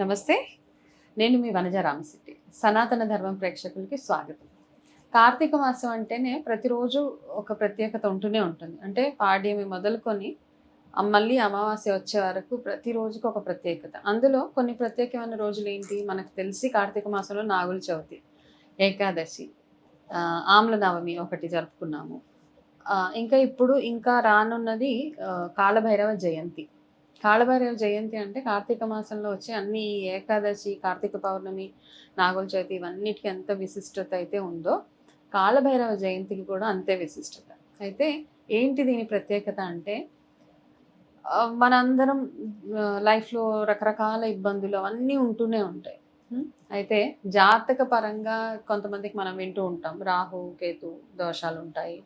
నమస్తే. నేను మీ వనజ రామశెట్టి. సనాతన ధర్మం ప్రేక్షకులకి స్వాగతం. కార్తీక మాసం అంటేనే ప్రతిరోజు ఒక ప్రత్యేకత ఉంటూనే ఉంటుంది. అంటే పాడ్యమి మొదలుకొని మళ్ళీ అమావాస్య వచ్చే వరకు ప్రతిరోజుకి ఒక ప్రత్యేకత. అందులో కొన్ని ప్రత్యేకమైన రోజులు ఏంటి? మనకు తెలిసి కార్తీక మాసంలో నాగుల చవితి ఏకాదశి ఆమ్ల నవమి ఒకటి జరుపుకున్నాము. ఇంకా ఇప్పుడు ఇంకా రానున్నది కాలభైరవ జయంతి. కాళభైరవ జయంతి అంటే కార్తీక మాసంలో వచ్చే అన్ని ఏకాదశి కార్తీక పౌర్ణమి నాగుల చవితి ఇవన్నిటికీ ఎంత విశిష్టత అయితే ఉందో కాళభైరవ జయంతికి కూడా అంతే విశిష్టత. అయితే ఏంటి దీని ప్రత్యేకత అంటే మనందరం లైఫ్లో రకరకాల ఇబ్బందులు అవన్నీ ఉంటూనే ఉంటాయి. అయితే జాతక పరంగా కొంతమందికి మనం వింటూ ఉంటాం. రాహు కేతు దోషాలు ఉంటాయి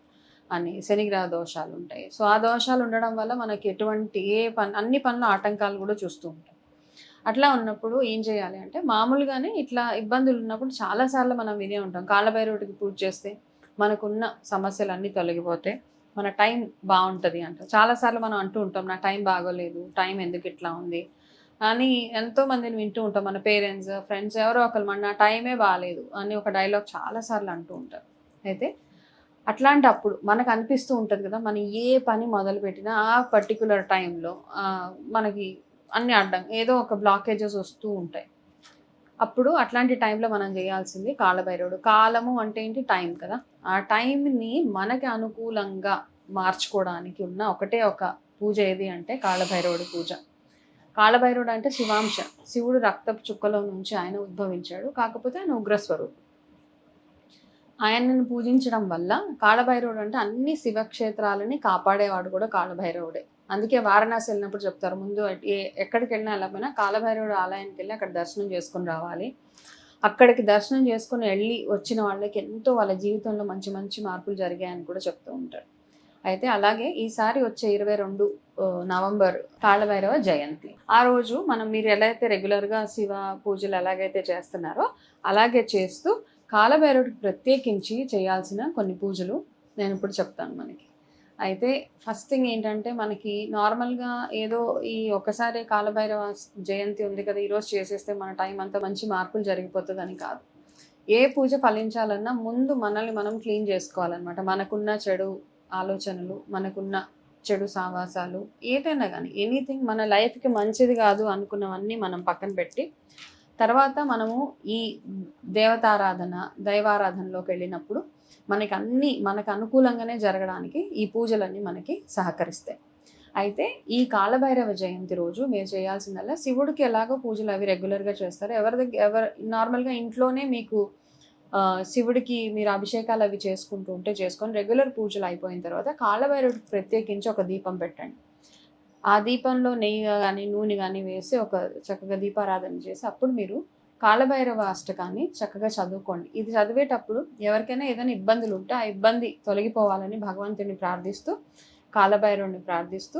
అని శనిగ్రహ దోషాలు ఉంటాయి. సో ఆ దోషాలు ఉండడం వల్ల మనకి ఎటువంటి ఏ పని అన్ని పనుల ఆటంకాలు కూడా చూస్తూ ఉంటాం. అట్లా ఉన్నప్పుడు ఏం చేయాలి అంటే మామూలుగానే ఇట్లా ఇబ్బందులు ఉన్నప్పుడు చాలాసార్లు మనం వినే ఉంటాం. కాళ్ళభైరవుడికి పూజ చేస్తే మనకున్న సమస్యలు అన్నీ తొలగిపోతే మన టైం బాగుంటుంది అంట. చాలాసార్లు మనం అంటూ ఉంటాం నా టైం బాగోలేదు టైం ఎందుకు ఇట్లా ఉంది? అని ఎంతో మందిని వింటూ ఉంటాం. మన పేరెంట్స్ ఫ్రెండ్స్ ఎవరో ఒకరు మన నా టైమే బాగాలేదు అని ఒక డైలాగ్ చాలాసార్లు అంటూ ఉంటారు. అయితే అట్లాంటి అప్పుడు మనకు అనిపిస్తూ ఉంటుంది కదా మనం ఏ పని మొదలు పెట్టినా ఆ పర్టికులర్ టైంలో మనకి అన్ని అడ్డం ఏదో ఒక బ్లాకేజెస్ వస్తూ ఉంటాయి. అప్పుడు అట్లాంటి టైంలో మనం చేయాల్సింది కాలభైరవుడు. కాలము అంటే ఏంటి? టైం కదా. ఆ టైంని మనకి అనుకూలంగా మార్చుకోవడానికి ఉన్న ఒకటే ఒక పూజ ఏది అంటే కాలభైరవుడు పూజ. కాలభైరవుడు అంటే శివాంశ. శివుడు రక్తపు చుక్కలో నుంచి ఆయన ఉద్భవించాడు. కాకపోతే ఆయన ఉగ్రస్వరూపుడు ఆయనను పూజించడం వల్ల కాళభైరవుడు అంటే అన్ని శివక్షేత్రాలని కాపాడేవాడు కూడా కాళభైరవుడే అందుకే వారణాసి వెళ్ళినప్పుడు చెప్తారు ముందు ఏ ఎక్కడికి వెళ్ళినా వెళ్ళకపోయినా కాళభైరవుడు ఆలయానికి వెళ్ళి అక్కడ దర్శనం చేసుకుని రావాలి. అక్కడికి దర్శనం చేసుకుని వెళ్ళి వచ్చిన వాళ్ళకి ఎంతో వాళ్ళ జీవితంలో మంచి మంచి మార్పులు జరిగాయని కూడా చెప్తూ ఉంటారు అయితే అలాగే ఈసారి వచ్చే ఇరవై రెండు నవంబర్ కాళభైరవ జయంతి. ఆ రోజు మనం మీరు ఎలా అయితే రెగ్యులర్గా శివ పూజలు ఎలాగైతే చేస్తున్నారో అలాగే చేస్తూ కాలభైరవుడికి ప్రత్యేకించి చేయాల్సిన కొన్ని పూజలు నేను ఇప్పుడు చెప్తాను మనకి. అయితే ఫస్ట్ థింగ్ ఏంటంటే మనకి నార్మల్గా ఏదో ఈ ఒకసారి కాలభైరవ జయంతి ఉంది కదా ఈరోజు చేసేస్తే మన టైం అంతా మంచి మార్పులు జరిగిపోతుందని కాదు. ఏ పూజ ఫలించాలన్నా ముందు మనల్ని మనం క్లీన్ చేసుకోవాలన్నమాట. మనకున్న చెడు ఆలోచనలు మనకున్న చెడు సావాసాలు ఏదైనా కానీ ఎనీథింగ్ మన లైఫ్కి మంచిది కాదు అనుకున్నవన్నీ మనం పక్కన పెట్టి తర్వాత మనము ఈ దేవతారాధన దైవారాధనలోకి వెళ్ళినప్పుడు మనకి అన్ని మనకు అనుకూలంగానే జరగడానికి ఈ పూజలన్నీ మనకి సహకరిస్తాయి. అయితే ఈ కాలభైరవ జయంతి రోజు మీరు చేయాల్సిందల్లా శివుడికి ఎలాగో పూజలు అవి రెగ్యులర్గా చేస్తారు. ఎవరి దగ్గర ఎవరు నార్మల్గా ఇంట్లోనే మీకు శివుడికి మీరు అభిషేకాలు అవి చేసుకుంటూ ఉంటే చేసుకొని రెగ్యులర్ పూజలు అయిపోయిన తర్వాత కాలభైరవుడికి ప్రత్యేకించి ఒక దీపం పెట్టండి. ఆ దీపంలో నెయ్యి కానీ నూనె కానీ వేసి ఒక చక్కగా దీపారాధన చేసి అప్పుడు మీరు కాలభైరవ అష్టకాన్ని చక్కగా చదువుకోండి. ఇది చదివేటప్పుడు ఎవరికైనా ఏదైనా ఇబ్బందులు ఉంటే ఆ ఇబ్బంది తొలగిపోవాలని భగవంతుని ప్రార్థిస్తూ కాలభైరవుని ప్రార్థిస్తూ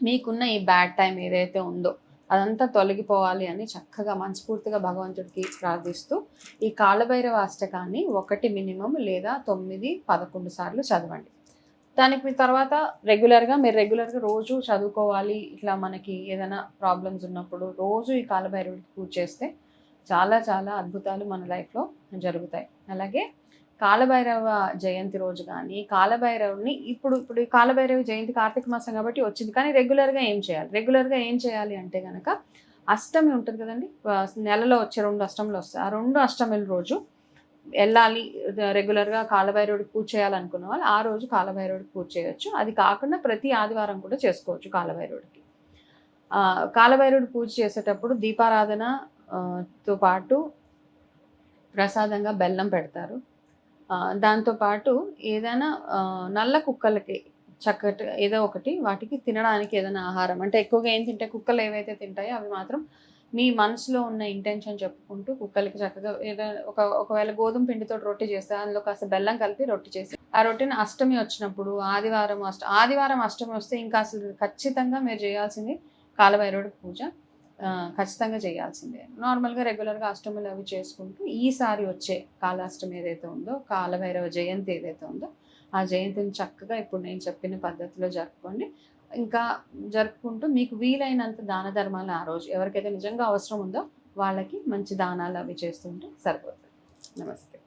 మీకున్న ఈ బ్యాడ్ టైం ఏదైతే ఉందో అదంతా తొలగిపోవాలి అని చక్కగా మనస్ఫూర్తిగా భగవంతుడికి ప్రార్థిస్తూ ఈ కాలభైరవ అష్టకాన్ని ఒకటి మినిమం లేదా తొమ్మిది పదకొండు సార్లు చదవండి. దానికి మీ తర్వాత రెగ్యులర్గా మీరు రెగ్యులర్గా రోజు చదువుకోవాలి ఇట్లా మనకి ఏదైనా ప్రాబ్లమ్స్ ఉన్నప్పుడు రోజు ఈ కాలభైరవుడికి పూజ చేస్తే చాలా చాలా అద్భుతాలు మన లైఫ్లో జరుగుతాయి. అలాగే కాలభైరవ జయంతి రోజు కానీ కాలభైరవుని ఇప్పుడు ఇప్పుడు ఈ కాలభైరవ జయంతి కార్తీక మాసం కాబట్టి వచ్చింది. కానీ రెగ్యులర్గా ఏం చేయాలి? రెగ్యులర్గా ఏం చేయాలి అంటే కనుక అష్టమి ఉంటుంది కదండి? నెలలో వచ్చే రెండు అష్టములు వస్తాయి. ఆ రెండు అష్టమిల రోజు వెళ్ళాలి రెగ్యులర్గా కాలభైరవుడికి పూజ చేయాలనుకున్న వాళ్ళు ఆ రోజు కాలభైరవుడికి పూజ చేయొచ్చు. అది కాకుండా ప్రతి ఆదివారం కూడా చేసుకోవచ్చు కాలభైరవుడికి. కాలభైరవుడు పూజ చేసేటప్పుడు దీపారాధన తో పాటు ప్రసాదంగా బెల్లం పెడతారు. దాంతోపాటు ఏదైనా నల్ల కుక్కలకి చక్కటి ఏదో ఒకటి వాటికి తినడానికి ఏదైనా ఆహారం. అంటే ఎక్కువగా ఏం తింటే కుక్కలు ఏవైతే తింటాయో అవి మాత్రం మీ మనసులో ఉన్న ఇంటెన్షన్ చెప్పుకుంటూ కుక్కలకి చక్కగా ఏదైనా ఒక ఒకవేళ గోధుమ పిండితో రొట్టె చేస్తే అందులో కాస్త బెల్లం కలిపి రొట్టె చేసి ఆ రొట్టెని అష్టమి వచ్చినప్పుడు ఆదివారం అష్ట ఆదివారం అష్టమి వస్తే ఇంకా అసలు ఖచ్చితంగా మీరు చేయాల్సింది కాలభైరవుడి పూజ. ఖచ్చితంగా చేయాల్సిందే. నార్మల్గా రెగ్యులర్గా అష్టములు అవి చేసుకుంటూ ఈసారి వచ్చే కాలాష్టమి ఏదైతే ఉందో కాలభైరవ జయంతి ఏదైతే ఉందో ఆ జయంతిని చక్కగా ఇప్పుడు నేను చెప్పిన పద్ధతిలో జరుపుకోండి. ఇంకా జరుపుకుంటూ మీకు వీలైనంత దాన ధర్మాలు ఆ రోజు ఎవరికైతే నిజంగా అవసరం ఉందో వాళ్ళకి మంచి దానాలు అవి చేస్తుంటే సరిపోతుంది. నమస్తే.